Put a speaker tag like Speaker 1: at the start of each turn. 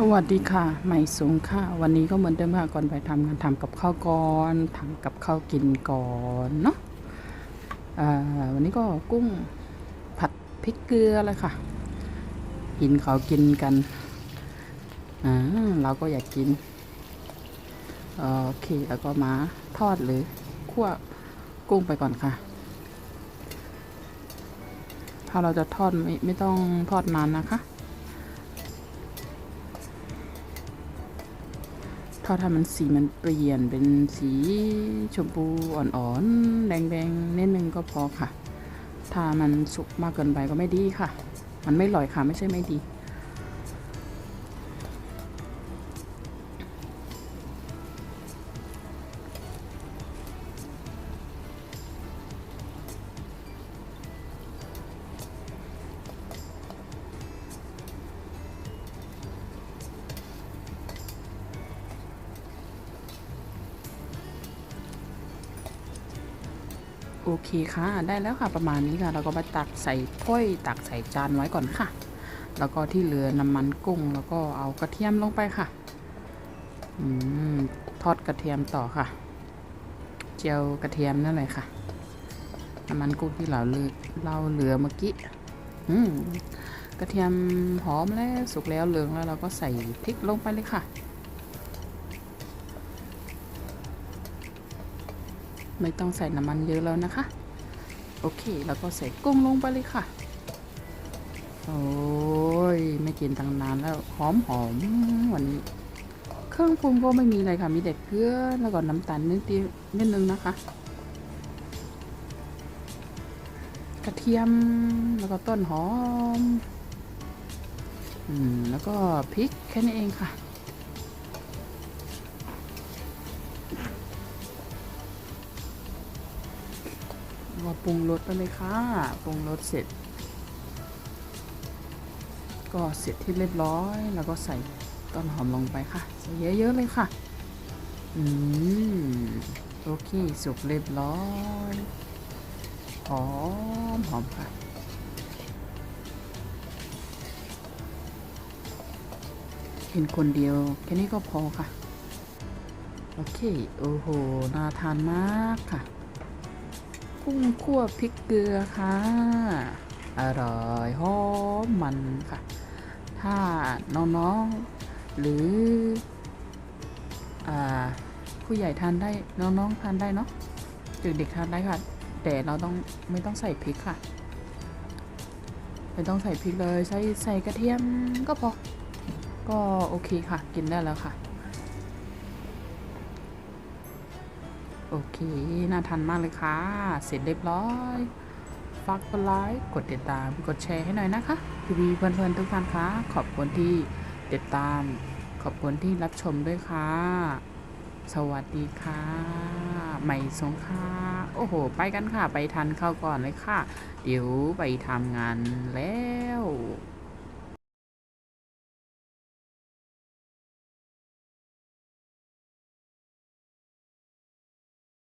Speaker 1: สวัสดีค่ะ ใหม่สูงค่ะ วันนี้ก็เหมือนเดิมค่ะ ก่อนไปทำงานทำกับข้าวก่อนทำกับข้าวกินก่อนเนาะวันนี้ก็กุ้งผัดพริกเกลือเลยค่ะ กินเขากินกันอ่าเราก็อยากกิน โอเค แล้วก็มาทอดหรือคั่วกุ้งไปก่อนค่ะ ถ้าเราจะทอดไม่ไม่ต้องทอดนานนะคะ ทอดให้มันสีมันเปลี่ยนเป็นสีชมพูอ่อนๆ แดงๆนิดนึงก็พอค่ะ ถ้ามันสุกมากเกินไปก็ไม่ดีค่ะ มันไม่อร่อยค่ะไม่ใช่ไม่ดี โอเคค่ะ ได้แล้วค่ะประมาณนี้ค่ะ เราก็มาตักใส่ถ้วยตักใส่จานไว้ก่อนค่ะ แล้วก็ที่เหลือน้ำมันกุ้ง แล้วก็เอากระเทียมลงไปค่ะอืมทอดกระเทียมต่อค่ะ เจียวกระเทียมนั่นเลยค่ะ น้ำมันกุ้งที่เราเลืเราเหลือเมื่อกี้อืมกระเทียมหอมแล้วสุกแล้วเหลืองแล้วเราก็ใส่พริกลงไปเลยค่ะ ไม่ต้องใส่น้ำมันเยอะแล้วนะคะ โอเค แล้วก็ใส่กุ้งลงไปเลยค่ะ โอ้ย ไม่กินตั้งนานแล้วหอมหอมวันนี้ เครื่องปรุงก็ไม่มีอะไรค่ะ มีแต่เกลือแล้วก็น้ำตาลนิดเดียวนิดนึงนะคะ กระเทียมแล้วก็ต้นหอม อืม แล้วก็พริกแค่นี้เองค่ะ ก็ปรุงรสไปเลยค่ะ ปรุงรสเสร็จ ก็เสร็จที่เรียบร้อย แล้วก็ใส่ต้นหอมลงไปค่ะใส่เยอะๆเลยค่ะ อืม โอเค สุกเรียบร้อย หอมหอมค่ะเห็นคนเดียวแค่นี้ก็พอค่ะ โอเค โอ้โห น่าทานมากค่ะ กุ้งคั่วพริกเกลือค่ะ อร่อยหอมมันค่ะ ถ้าน้องๆหรืออผู้ใหญ่ทานได้น้องๆทานได้เนาะเด็กๆทานได้ค่ะ แต่เราต้องไม่ต้องใส่พริกค่ะ ไม่ต้องใส่พริกเลยใส่ใส่กระเทียมก็พอ ก็โอเคค่ะ กินได้แล้วค่ะ โอเค น่าทานมากเลยค่ะ เสร็จเรียบร้อย ฝากกดไลค์ กดติดตาม กดแชร์ให้หน่อยนะคะพี่ๆเพื่อนๆทุกท่านคะขอบคุณที่ติดตาม ขอบคุณที่รับชมด้วยค่ะ สวัสดีค่ะ ใหม่สงค่ะ โอ้โห ไปกันค่ะ ไปทันเข้าก่อนเลยค่ะ เดี๋ยวไปทำงานแล้ว